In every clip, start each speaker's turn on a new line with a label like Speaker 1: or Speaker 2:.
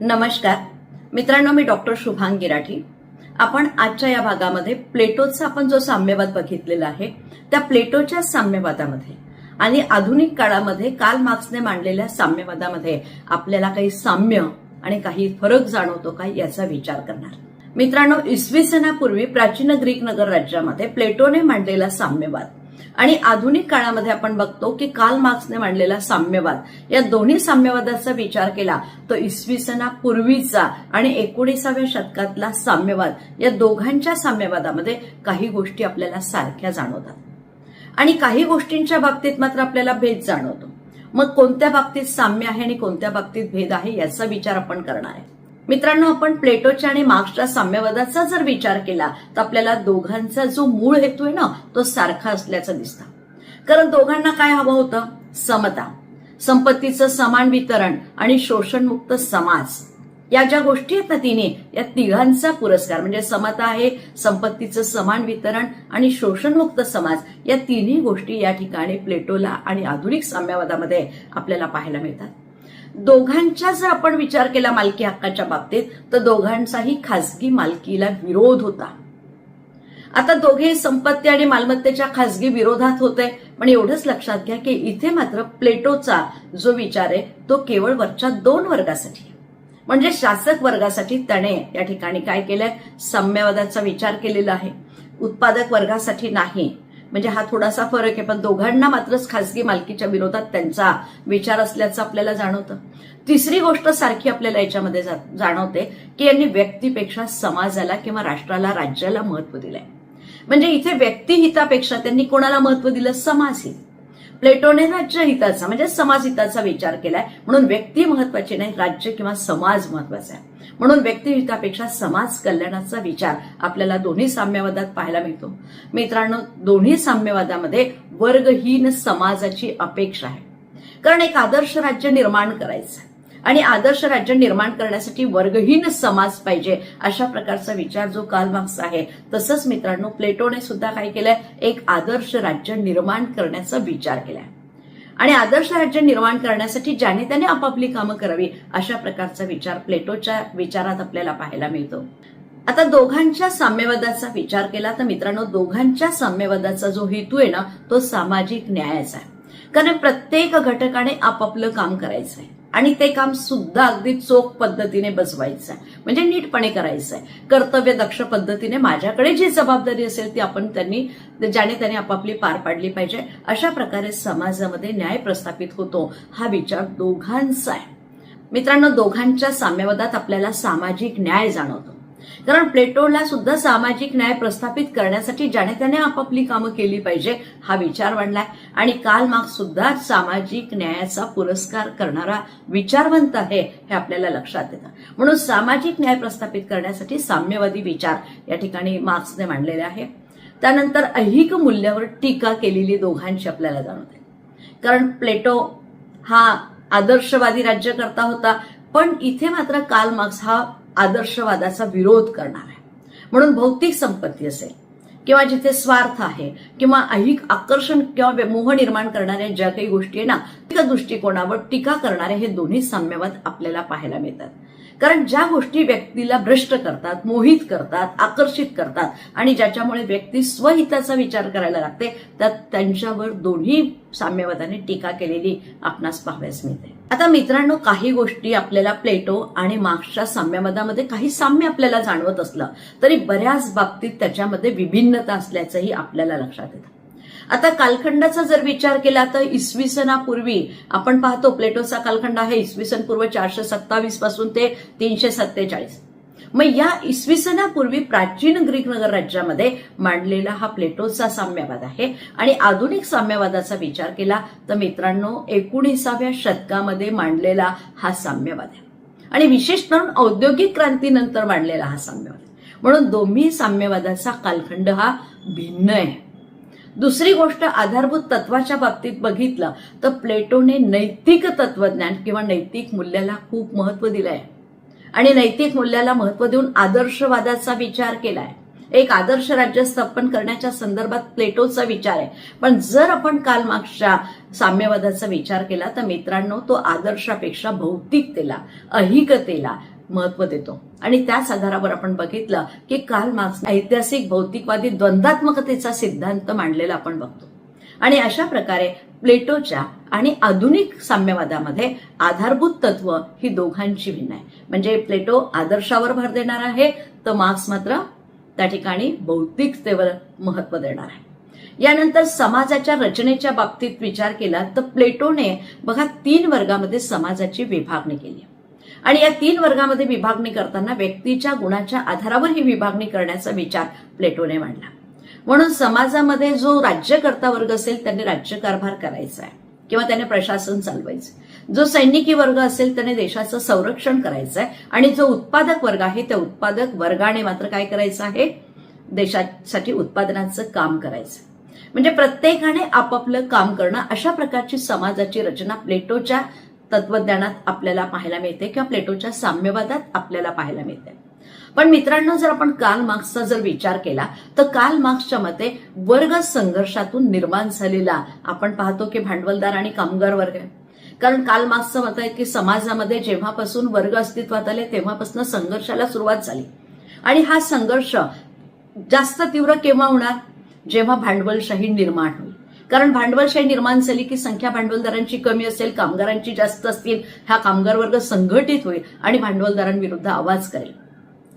Speaker 1: नमस्कार. मित्रांनो मी डॉक्टर शुभांग गिराठी. आपण आजच्या या भागामध्ये प्लेटोचा आपण जो साम्यवाद बघितलेला आहे त्या प्लेटोच्या साम्यवादामध्ये आणि आधुनिक काळामध्ये काल मार्क्सने मांडलेल्या साम्यवादामध्ये आपल्याला काही साम्य आणि काही फरक जाणवतो का याचा विचार करणार. मित्रांनो इसवी सणापूर्वी प्राचीन ग्रीक नगर राज्यामध्ये प्लेटोने मांडलेला साम्यवाद आणि आधुनिक काळामध्ये आपण बघतो की काल मार्क्सने मांडलेला साम्यवाद. या दोन्ही साम्यवादाचा विचार केला तर इसवी सणापूर्वीचा आणि एकोणीसाव्या शतकातला साम्यवाद. या दोघांच्या साम्यवादामध्ये काही गोष्टी आपल्याला सारख्या जाणवतात. आणि काही गोष्टींच्या बाबतीत मात्र आपल्याला भेद जाणवतो. मग कोणत्या बाबतीत साम्य आहे आणि कोणत्या बाबतीत भेद आहे याचा विचार आपण करणार आहे. मित्रांनो आपण प्लेटोच्या आणि मार्क्सच्या साम्यवादाचा जर विचार केला तर आपल्याला दोघांचा जो मूळ हेतू आहे ना तो सारखा असल्याचं दिसतं. कारण दोघांना काय हवं होतं? समता. संपत्तीचं समान वितरण आणि शोषणमुक्त समाज. या ज्या गोष्टी आहेत ना तिने या तिघांचा पुरस्कार म्हणजे समता आहे संपत्तीचं समान वितरण आणि शोषणमुक्त समाज या तिन्ही गोष्टी या ठिकाणी प्लेटोला आणि आधुनिक साम्यवादामध्ये आपल्याला पाहायला मिळतात. दोघांचा जर आपण विचार केला मालकी हक्काच्या बाबतीत तर दोघांचाही खासगी मालकीला विरोध होता. आता दोघे संपत्ती आणि मालमत्तेच्या खासगी विरोधात होते पण एवढंच लक्षात घ्या की इथे मात्र प्लेटोचा जो विचार आहे तो केवळ वरच्या दोन वर्गासाठी म्हणजे शासक वर्गासाठी त्याने या ठिकाणी काय केलंय? साम्यवादाचा विचार केलेला आहे. उत्पादक वर्गासाठी नाही. म्हणजे हा थोडासा फरक आहे पण दोघांना मात्रच खासगी मालकीच्या विरोधात त्यांचा विचार असल्याचं आपल्याला जाणवतं. तिसरी गोष्ट सारखी आपल्याला याच्यामध्ये जाणवते की यांनी व्यक्तीपेक्षा समाजाला किंवा राष्ट्राला राज्याला महत्त्व दिलंय. म्हणजे इथे व्यक्तिहितापेक्षा त्यांनी कोणाला महत्त्व दिलं? समाजहित प्लेटोने राज्यहिताचा म्हणजे समाजहिताचा विचार केलाय म्हणून व्यक्ती महत्वाची नाही राज्य किंवा समाज महत्त्वाचा आहे. म्हणून व्यक्तिहितापेक्षा समाज कल्याणाचा विचार आपल्याला दोन्ही साम्यवादात पाहायला मिळतो. मित्रांनो दोन्ही साम्यवादामध्ये वर्गहीन समाजाची अपेक्षा आहे. कारण एक आदर्श राज्य निर्माण करायचं आणि आदर्श राज्य निर्माण करण्यासाठी वर्गहीन समाज पाहिजे अशा प्रकारचा विचार जो कालमार्क्स आहे. तसंच मित्रांनो प्लेटोने सुद्धा काय केलंय? एक आदर्श राज्य निर्माण करण्याचा विचार केलाय. आणि आदर्श राज्य निर्माण करण्यासाठी ज्याने त्याने आपापली कामं करावी अशा प्रकारचा विचार प्लेटोच्या विचारात आपल्याला पाहायला मिळतो. आता दोघांच्या साम्यवादाचा विचार केला तर मित्रांनो दोघांच्या साम्यवादाचा जो हेतू आहे ना तो सामाजिक न्यायाचा आहे. कारण प्रत्येक घटकाने आपापलं काम करायचं आहे आणि ते काम सुद्धा अगदी चोख पद्धतीने बसवायचं आहे. म्हणजे नीटपणे करायचं आहे. कर्तव्य दक्ष पद्धतीने माझ्याकडे जी जबाबदारी असेल ती आपण त्यांनी ज्याने त्याने आपापली पार पाडली पाहिजे अशा प्रकारे समाजामध्ये न्याय प्रस्थापित होतो हा विचार दोघांचा आहे. मित्रांनो दोघांच्या साम्यवादात आपल्याला सामाजिक न्याय जाणवतो. कारण प्लेटोला सुद्धा सामाजिक न्याय प्रस्थापित करण्यासाठी ज्याने त्याने आपापली कामं केली पाहिजे हा विचार मांडलाय. आणि काल मार्क्स सुद्धा सामाजिक न्यायाचा पुरस्कार करणारा विचारवंत आहे हे आपल्याला लक्षात येतं. म्हणून सामाजिक न्याय प्रस्थापित करण्यासाठी साम्यवादी विचार या ठिकाणी मार्क्सने मांडलेले आहे. त्यानंतर ऐहिक मूल्यावर टीका केलेली दोघांची आपल्याला जाणवते. कारण प्लेटो हा आदर्शवादी राज्यकर्ता होता पण इथे मात्र काल मार्क्स हा आदर्शवादाचा विरोध करणार आहे. म्हणून भौतिक संपत्ती असेल किंवा जिथे स्वार्थ आहे किंवा ऐहिक आकर्षण किंवा मोह निर्माण करणाऱ्या ज्या काही गोष्टी आहे ना त्या दृष्टिकोनावर टीका करणारे हे दोन्ही साम्यवाद आपल्याला पाहायला मिळतात. कारण ज्या गोष्टी व्यक्तीला भ्रष्ट करतात मोहित करतात आकर्षित करतात आणि ज्याच्यामुळे व्यक्ती स्वहिताचा विचार करायला लागते त्यात त्यांच्यावर दोन्ही साम्यवादाने टीका केलेली आपणास पाहाव्यास मिळते. आता मित्रांनो काही गोष्टी आपल्याला प्लेटो आणि मार्क्सच्या साम्यवादामध्ये काही साम्य आपल्याला जाणवत असलं तरी बऱ्याच बाबतीत त्याच्यामध्ये विभिन्नता असल्याचंही आपल्याला लक्षात येतं. आता कालखंडाचा जर विचार केला तर इसवी सणापूर्वी आपण पाहतो प्लेटोचा कालखंड आहे इसवी सन पूर्व चारशे सत्तावीसपासून ते तीनशे सत्तेचाळीस. मग या इसवी सणापूर्वी प्राचीन ग्रीक नगर राज्यामध्ये मांडलेला हा प्लेटोचा साम्यवाद आहे. आणि आधुनिक साम्यवादाचा विचार केला तर मित्रांनो एकोणीसाव्या शतकामध्ये मांडलेला हा साम्यवाद आहे. आणि विशेष करून औद्योगिक क्रांतीनंतर मांडलेला हा साम्यवाद आहे. म्हणून दोन्ही साम्यवादाचा कालखंड हा भिन्न आहे. दुसरी गोष्ट आधारभूत तत्वाच्या बाबतीत बघितलं तर प्लेटोने नैतिक तत्वज्ञान किंवा नैतिक मूल्याला खूप महत्त्व आहे आणि नैतिक मूल्याला महत्त्व देऊन आदर्शवादाचा विचार केलाय. एक आदर्श राज्य स्थापन करण्याच्या संदर्भात प्लेटोचा विचार आहे. पण जर आपण काल मागच्या साम्यवादाचा विचार केला तर मित्रांनो तो आदर्शापेक्षा भौतिकतेला अहिकतेला महत्त्व देतो. आणि त्याच आधारावर आपण बघितलं की काल मार्क्स ऐतिहासिक भौतिकवादी द्वंद्वात्मकतेचा सिद्धांत मांडलेला आपण बघतो. आणि अशा प्रकारे प्लेटोच्या आणि आधुनिक साम्यवादामध्ये आधारभूत तत्व ही दोघांची भिन्न आहे. म्हणजे प्लेटो आदर्शावर भर देणार आहे तर मार्क्स मात्र त्या ठिकाणी भौतिकतेवर महत्त्व देणार आहे. यानंतर समाजाच्या रचनेच्या बाबतीत विचार केला तर प्लेटोने बघा तीन वर्गामध्ये समाजाची विभागणी केली. आणि या तीन वर्गामध्ये विभागणी करताना व्यक्तीच्या गुणाच्या आधारावर ही विभागणी करण्याचा विचार प्लेटोने मांडला. म्हणून समाजामध्ये जो राज्यकर्ता वर्ग असेल त्याने राज्यकारभार करायचा आहे. किंवा त्याने प्रशासन चालवायचं जो सैनिकी वर्ग असेल त्याने देशाचं संरक्षण करायचं आहे. आणि जो उत्पादक वर्ग आहे त्या उत्पादक वर्गाने मात्र काय करायचं आहे? देशासाठी उत्पादनाचं काम करायचं म्हणजे प्रत्येकाने आपापलं काम करणं अशा प्रकारची समाजाची रचना प्लेटोच्या तत्वज्ञानात आपल्याला पाहायला मिळते किंवा प्लेटोच्या साम्यवादात आपल्याला पाहायला मिळते. पण मित्रांनो जर आपण कार्ल मार्क्सचा जर विचार केला तर कार्ल मार्क्सच्या मते वर्ग संघर्षातून निर्माण झालेला आपण पाहतो की भांडवलदार आणि कामगार वर्ग आहे. कारण काल मार्क्सचं मत आहे की समाजामध्ये जेव्हापासून वर्ग अस्तित्वात आले तेव्हापासून संघर्षाला सुरुवात झाली. आणि हा संघर्ष जास्त तीव्र केव्हा होणार? जेव्हा भांडवलशाही निर्माण होईल. कारण भांडवलशाही निर्माण झाली की संख्या भांडवलदारांची कमी असेल कामगारांची जास्त असतील हा कामगार वर्ग संघटित होईल आणि भांडवलदारांविरुद्ध आवाज करेल.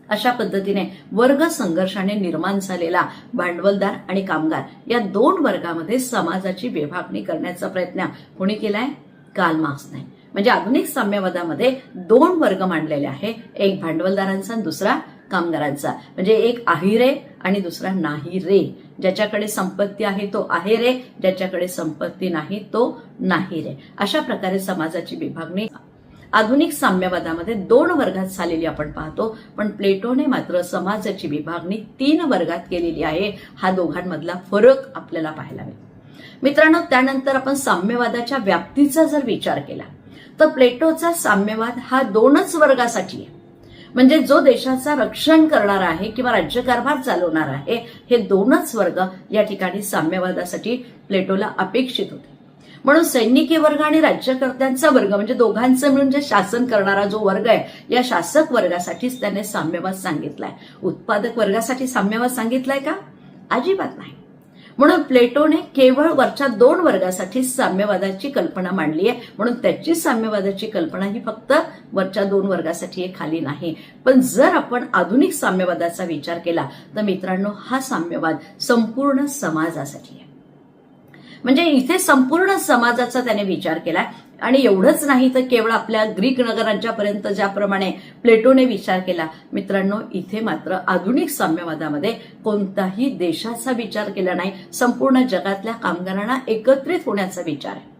Speaker 1: अशा पद्धतीने वर्ग संघर्षाने निर्माण झालेला भांडवलदार आणि कामगार या दोन वर्गामध्ये समाजाची विभागणी करण्याचा प्रयत्न कोणी केलाय? काल मार्क्सने. म्हणजे आधुनिक साम्यवादामध्ये दोन वर्ग मांडलेले आहे. एक भांडवलदारांचा आणि दुसरा कामगारांचा. म्हणजे एक आहिरे आणि दुसरा नाही रे. ज्याच्याकडे संपत्ती आहे तो आहे रे. ज्याच्याकडे संपत्ती नाही तो नाही रे. अशा प्रकारे समाजाची विभागणी आधुनिक साम्यवादामध्ये दोन वर्गात झालेली आपण पाहतो पण प्लेटोने मात्र समाजाची विभागणी तीन वर्गात केलेली आहे. हा दोघांमधला फरक आपल्याला पाहायला मिळतो मित्रांनो त्यानंतर आपण साम्यवादाच्या व्याप्तीचा जर विचार केला तर प्लेटोचा साम्यवाद हा दोनच वर्गासाठी आहे. म्हणजे जो देशाचा रक्षण करणार आहे किंवा राज्यकारभार चालवणार आहे हे दोनच वर्ग या ठिकाणी साम्यवादासाठी प्लेटोला अपेक्षित होते. म्हणून सैनिकी वर्ग आणि राज्यकर्त्यांचा वर्ग म्हणजे दोघांचं मिळून जे शासन करणारा जो वर्ग आहे या शासक वर्गासाठीच त्याने साम्यवाद सांगितलाय. उत्पादक वर्गासाठी साम्यवाद सांगितलाय का? अजिबात नाही. म्हणून प्लेटोने केवळ वरच्या दोन वर्गासाठी साम्यवादाची कल्पना मांडली आहे. म्हणून त्याची साम्यवादाची कल्पना ही फक्त वरच्या दोन वर्गासाठी खाली नाही. पण जर आपण आधुनिक साम्यवादाचा विचार केला तर मित्रांनो हा साम्यवाद संपूर्ण समाजासाठी आहे. म्हणजे इथे संपूर्ण समाजाचा त्याने विचार केलाय. आणि एवढंच नाही तर केवळ आपल्या ग्रीक नगरांच्यापर्यंत ज्याप्रमाणे प्लेटोने विचार केला मित्रांनो इथे मात्र आधुनिक साम्यवादामध्ये कोणताही देशाचा विचार केला नाही. संपूर्ण जगातल्या कामगारांना एकत्रित होण्याचा विचार आहे.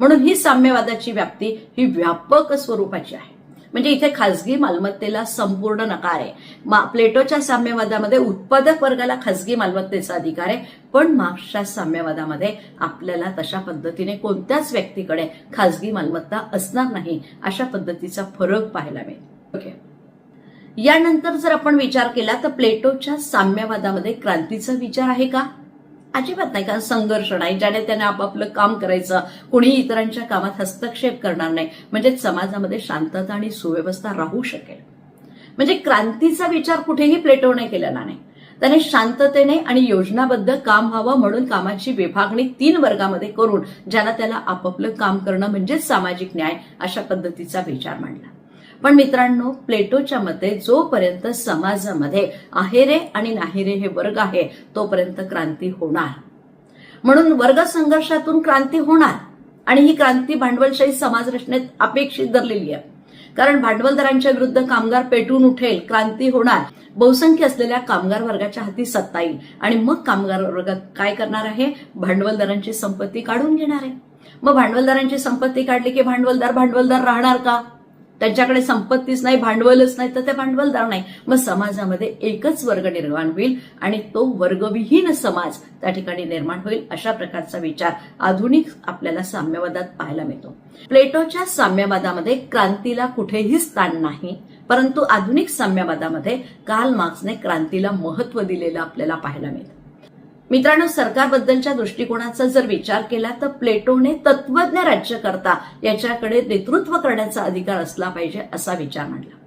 Speaker 1: म्हणून ही साम्यवादाची व्याप्ती ही व्यापक स्वरूपाची आहे. म्हणजे इथे खासगी मालमत्तेला संपूर्ण नकार आहे. प्लेटोच्या साम्यवादामध्ये उत्पादक वर्गाला खासगी मालमत्तेचा अधिकार आहे पण मार्क्सच्या साम्यवादामध्ये आपल्याला तशा पद्धतीने कोणत्याच व्यक्तीकडे खासगी मालमत्ता असणार नाही अशा पद्धतीचा फरक पाहायला मिळेल. ओके. यानंतर जर आपण विचार केला तर प्लेटोच्या साम्यवादामध्ये क्रांतीचा विचार आहे का? अजिबात नाही कारण संघर्ष नाही ज्याने त्याने आपापलं काम करायचं कोणी इतरांच्या कामात हस्तक्षेप करणार नाही. म्हणजे समाजामध्ये शांतता आणि सुव्यवस्था राहू शकेल. म्हणजे क्रांतीचा विचार कुठेही प्लेटोने केलेला नाही. त्याने शांततेने आणि योजनाबद्ध काम व्हावं म्हणून कामाची विभागणी तीन वर्गामध्ये करून ज्याला त्याला आपापलं काम करणं म्हणजेच सामाजिक न्याय अशा पद्धतीचा विचार मांडला. पण मित्रांनो प्लेटोच्या मते जोपर्यंत समाजामध्ये आहेरे आणि नाहिरे हे वर्ग आहे तोपर्यंत क्रांती होणार. म्हणून वर्ग संघर्षातून क्रांती होणार आणि ही क्रांती भांडवलशाही समाज रचनेत अपेक्षित धरलेली आहे. कारण भांडवलदारांच्या विरुद्ध कामगार पेटून उठेल क्रांती होणार. बहुसंख्य असलेल्या कामगार वर्गाच्या हाती सत्ता येईल. आणि मग कामगार वर्ग काय करणार आहे? भांडवलदारांची संपत्ती काढून घेणार आहे. मग भांडवलदारांची संपत्ती काढली की भांडवलदार भांडवलदार राहणार का? त्यांच्याकडे संपत्तीच नाही भांडवलच नाही तर ते भांडवलदार नाही. मग समाजामध्ये एकच वर्ग निर्माण होईल आणि तो वर्गविहीन समाज त्या ठिकाणी निर्माण होईल अशा प्रकारचा विचार आधुनिक आपल्याला साम्यवादात पाहायला मिळतो. प्लेटोच्या साम्यवादामध्ये क्रांतीला कुठेही स्थान नाही परंतु आधुनिक साम्यवादामध्ये कार्ल मार्क्सने क्रांतीला महत्त्व दिलेलं आपल्याला पाहायला मिळतं. मित्रांनो सरकारबद्दलच्या दृष्टिकोनाचा जर विचार केला तर प्लेटोने तत्वज्ञ राज्यकर्ता याच्याकडे नेतृत्व करण्याचा अधिकार असला पाहिजे असा विचार मांडला.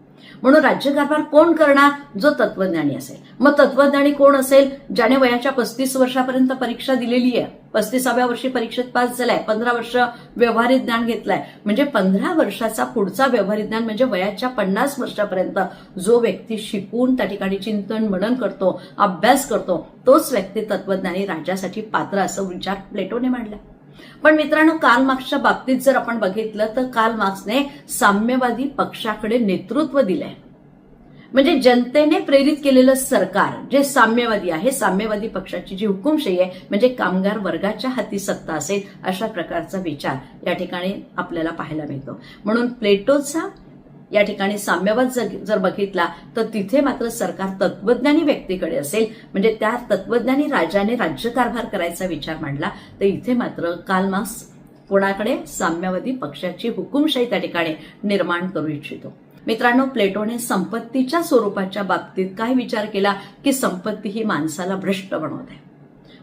Speaker 1: म्हणून राज्यकारभार कोण करणार? जो तत्वज्ञानी असेल. मग तत्वज्ञानी कोण असेल? ज्याने वयाच्या पस्तीस वर्षापर्यंत परीक्षा दिलेली आहे. पस्तीसाव्या वर्षी परीक्षेत पास झालाय. पंधरा वर्ष व्यवहारिक ज्ञान घेतलाय. म्हणजे पंधरा वर्षाचा पुढचा व्यवहारिक ज्ञान म्हणजे वयाच्या पन्नास वर्षापर्यंत जो व्यक्ती शिकून त्या ठिकाणी चिंतन मनन करतो अभ्यास करतो तोच व्यक्ती तत्वज्ञानी राज्यासाठी पात्र असं विचार प्लेटोने मांडला. पण मित्रांनो कार्ल मार्क्सच्या बाबतीत जर आपण बघितलं तर कार्ल मार्क्सने साम्यवादी पक्षाकडे नेतृत्व दिलंय. म्हणजे जनतेने प्रेरित केलेलं सरकार जे साम्यवादी आहे साम्यवादी पक्षाची जी हुकुमशाही आहे म्हणजे कामगार वर्गाच्या हाती सत्ता असेल अशा प्रकारचा विचार या ठिकाणी आपल्याला पाहायला मिळतो. म्हणून प्लेटोचा या ठिकाणी साम्यवाद जर- जर बघितला तर तिथे मात्र सरकार तत्वज्ञानी व्यक्तीकडे असेल. म्हणजे त्या तत्वज्ञानी राजाने राज्यकारभार करायचा विचार मांडला तर इथे मात्र कालमास कोणाकडे? साम्यवादी पक्षाची हुकुमशाही त्या ठिकाणी निर्माण करू इच्छितो. मित्रांनो प्लेटोने संपत्तीच्या स्वरूपाच्या बाबतीत काय विचार केला की संपत्ती ही माणसाला भ्रष्ट बनवते.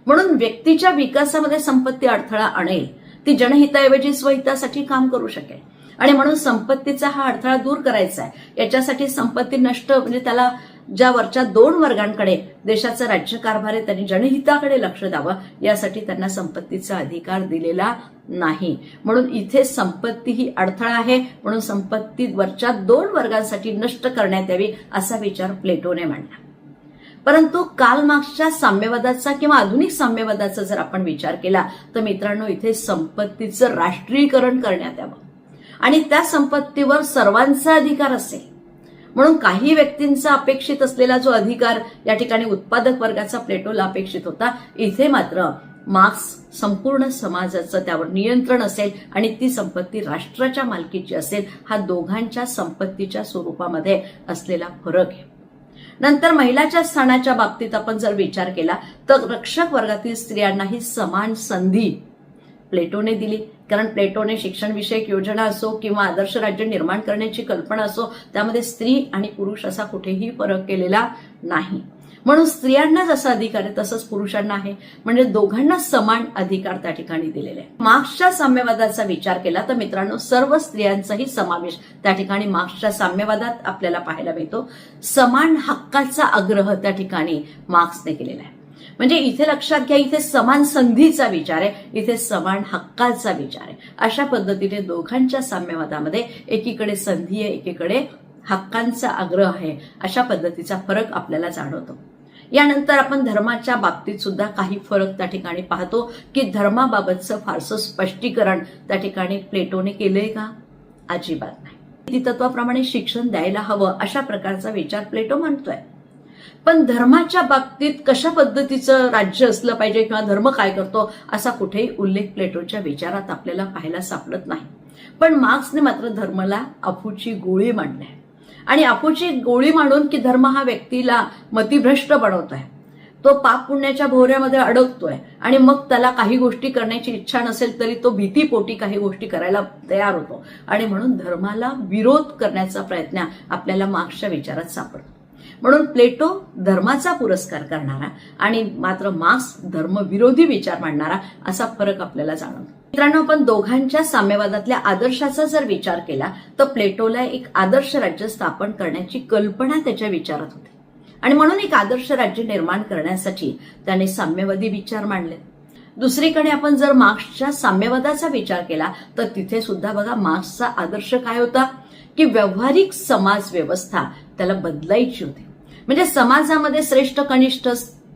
Speaker 1: म्हणून व्यक्तीच्या विकासामध्ये संपत्ती अडथळा आणेल. ती जनहिताऐवजी स्वहितासाठी काम करू शकेल. आणि म्हणून संपत्तीचा हा अडथळा दूर करायचा आहे. याच्यासाठी संपत्ती नष्ट म्हणजे त्याला ज्या वरच्या दोन वर्गांकडे देशाचा राज्यकारभार आहे त्यांनी जनहिताकडे लक्ष द्यावं. यासाठी त्यांना संपत्तीचा अधिकार दिलेला नाही. म्हणून इथे संपत्ती ही अडथळा आहे. म्हणून संपत्ती वरच्या दोन वर्गांसाठी नष्ट करण्यात यावी असा विचार प्लेटोने मांडला. परंतु काल मार्क्सच्या साम्यवादाचा किंवा आधुनिक साम्यवादाचा जर आपण विचार केला तर मित्रांनो इथे संपत्तीचं राष्ट्रीयकरण करण्यात यावं. आणि त्या संपत्तीवर सर्वांचा अधिकार असेल. म्हणून काही व्यक्तींचा अपेक्षित असलेला जो अधिकार या ठिकाणी उत्पादक वर्गाचा प्लेटोला अपेक्षित होता इथे मात्र मार्क्स संपूर्ण समाजाचं त्यावर नियंत्रण असेल आणि ती संपत्ती राष्ट्राच्या मालकीची असेल हा दोघांच्या संपत्तीच्या स्वरूपामध्ये असलेला फरक आहे. नंतर महिलाच्या स्थानाच्या बाबतीत आपण जर विचार केला तर रक्षक वर्गातील स्त्रियांनाही समान संधी प्लेटोने दिली. कारण प्लेटोने शिक्षणविषयक योजना असो किंवा आदर्श राज्य निर्माण करण्याची कल्पना असो त्यामध्ये स्त्री आणि पुरुष असा कुठेही फरक केलेला नाही. म्हणून स्त्रियांना जसा अधिकार आहे तसंच पुरुषांना आहे. म्हणजे दोघांना समान अधिकार त्या ठिकाणी दिलेले आहे. मार्क्सच्या साम्यवादाचा विचार केला तर मित्रांनो सर्व स्त्रियांचाही समावेश त्या ठिकाणी मार्क्सच्या साम्यवादात आपल्याला पाहायला मिळतो. समान हक्काचा आग्रह त्या ठिकाणी मार्क्सने केलेला आहे. म्हणजे इथे लक्षात घ्या इथे समान संधीचा विचार आहे इथे समान हक्काचा विचार आहे. अशा पद्धतीने दोघांच्या साम्यवादामध्ये एकीकडे संधी आहे एकीकडे हक्कांचा आग्रह आहे अशा पद्धतीचा फरक आपल्याला जाणवतो. यानंतर आपण धर्माच्या बाबतीत सुद्धा काही फरक त्या ठिकाणी पाहतो की धर्माबाबतचं फारसं स्पष्टीकरण त्या ठिकाणी प्लेटोने केलंय का? अजिबात नाही. तत्वाप्रमाणे शिक्षण द्यायला हवं अशा प्रकारचा विचार प्लेटो मांडतोय पण धर्माच्या बाबतीत कशा पद्धतीचं राज्य असलं पाहिजे किंवा धर्म काय करतो असा कुठेही उल्लेख प्लेटोच्या विचारात आपल्याला पाहायला सापडत नाही. पण मार्क्सने मात्र धर्माला अफूची गोळी मांडली आणि अफूची गोळी मांडून की धर्म हा व्यक्तीला मतिभ्रष्ट बनवतोय. तो पाप पुण्याच्या भोवऱ्यामध्ये अडकतोय आणि मग त्याला काही गोष्टी करण्याची इच्छा नसेल तरी तो भीतीपोटी काही गोष्टी करायला तयार होतो. आणि म्हणून धर्माला विरोध करण्याचा प्रयत्न आपल्याला मार्क्सच्या विचारात सापडतो. म्हणून प्लेटो धर्माचा पुरस्कार करणारा आणि मात्र मार्क्स धर्मविरोधी विचार मांडणारा असा फरक आपल्याला जाणवतो. मित्रांनो आपण दोघांच्या साम्यवादातल्या आदर्शाचा जर विचार केला तर प्लेटोला एक आदर्श राज्य स्थापन करण्याची कल्पना त्याच्या विचारात होती. आणि म्हणून एक आदर्श राज्य निर्माण करण्यासाठी त्याने साम्यवादी विचार मांडले. दुसरीकडे आपण जर मार्क्सच्या साम्यवादाचा विचार केला तर तिथे सुद्धा बघा मार्क्सचा आदर्श काय होता? की व्यावहारिक समाज व्यवस्था त्याला बदलायची होती. म्हणजे समाजामध्ये श्रेष्ठ कनिष्ठ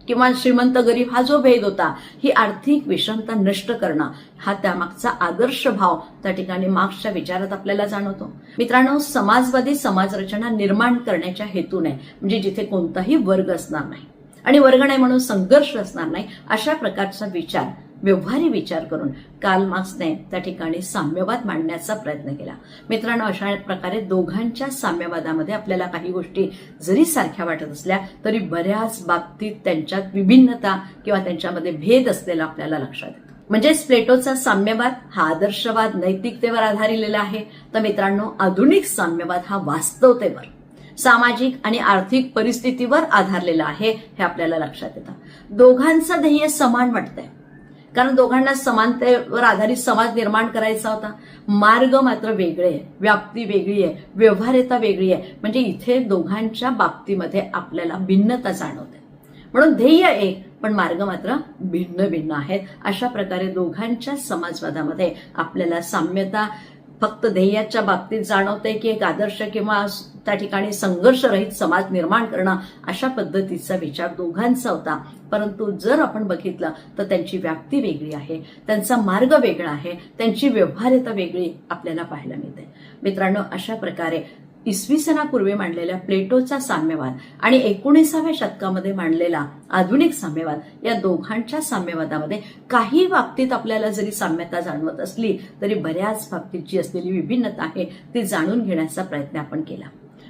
Speaker 1: किंवा श्रीमंत गरीब हा जो भेद होता ही आर्थिक विषमता नष्ट करणं हा त्यामागचा आदर्श भाव त्या ठिकाणी मार्क्सच्या विचारात आपल्याला जाणवतो. मित्रांनो समाजवादी समाजरचना निर्माण करण्याच्या हेतूने म्हणजे जिथे कोणताही वर्ग असणार नाही आणि वर्ग नाही म्हणून संघर्ष असणार नाही अशा प्रकारचा विचार व्यवहारी विचार करून काल मार्क्सने त्या ठिकाणी साम्यवाद मांडण्याचा प्रयत्न केला. मित्रांनो अशा प्रकारे दोघांच्या साम्यवादामध्ये आपल्याला काही गोष्टी जरी सारख्या वाटत असल्या तरी बऱ्याच बाबतीत त्यांच्यात विभिन्नता किंवा त्यांच्यामध्ये भेद असलेला आपल्याला लक्षात येतो. म्हणजेच प्लेटोचा साम्यवाद हा आदर्शवाद नैतिकतेवर आधारलेला आहे. तर मित्रांनो आधुनिक साम्यवाद हा वास्तवतेवर सामाजिक आणि आर्थिक परिस्थितीवर आधारलेला आहे हे आपल्याला लक्षात येतं. दोघांचं ध्येय समान वाटतंय. कारण दोघांना समानतेवर आधारित समाज निर्माण करायचा होता. मार्ग मात्र वेगळे आहे. व्याप्ती वेगळी आहे. व्यवहार्यता वेगळी आहे. म्हणजे इथे दोघांच्या बाबतीमध्ये आपल्याला भिन्नता जाणवते. म्हणून ध्येय एक पण मार्ग मात्र भिन्न भिन्न आहेत. अशा प्रकारे दोघांच्या समाजवादामध्ये आपल्याला साम्यता फक्त ध्येयाच्या बाबतीत जाणवते की एक आदर्श किंवा त्या ठिकाणी संघर्षरहित समाज निर्माण करणं अशा पद्धतीचा विचार दोघांचा होता. परंतु जर आपण बघितलं तर त्यांची व्याप्ती वेगळी आहे. त्यांचा मार्ग वेगळा आहे. त्यांची व्यवहार्यता वेगळी आपल्याला पाहायला मिळते. मित्रांनो अशा प्रकारे इसवी सनापूर्वी मांडलेल्या प्लेटोचा साम्यवाद आणि एकोणीसाव्या शतकामध्ये मांडलेला आधुनिक साम्यवाद या दोघांच्या साम्यवादामध्ये काही बाबतीत आपल्याला जरी साम्यता जाणवत असली तरी बऱ्याच बाबतीत जी असलेली विभिन्नता आहे ती जाणून घेण्याचा प्रयत्न आपण केला.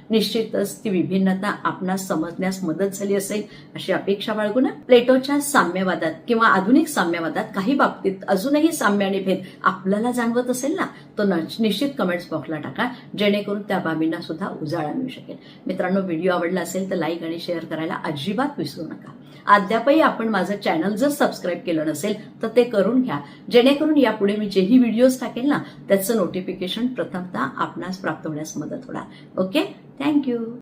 Speaker 1: निश्चितच ती विभिन्नता आपणास समजण्यास मदत झाली असेल अशी अपेक्षा बाळगू ना प्लेटोच्या साम्यवादात किंवा आधुनिक साम्यवादात काही बाबतीत अजूनही साम्य आणि भेद आपल्याला जाणवत असेल ना तो न- निश्चित कमेंट्स बॉक्सला टाका जेणेकरून त्या बाबींना सुद्धा उजाळा मिळू शकेल. मित्रांनो व्हिडिओ आवडला असेल तर लाईक आणि शेअर करायला अजिबात विसरू नका. अद्यापही आपण माझं चॅनल जर सबस्क्राईब केलं नसेल तर ते करून घ्या. जेणेकरून यापुढे मी जेही व्हिडिओज टाकेल ना त्याचं नोटिफिकेशन प्रथमतः आपणास प्राप्त होण्यास मदत होणार. Okay Thank you.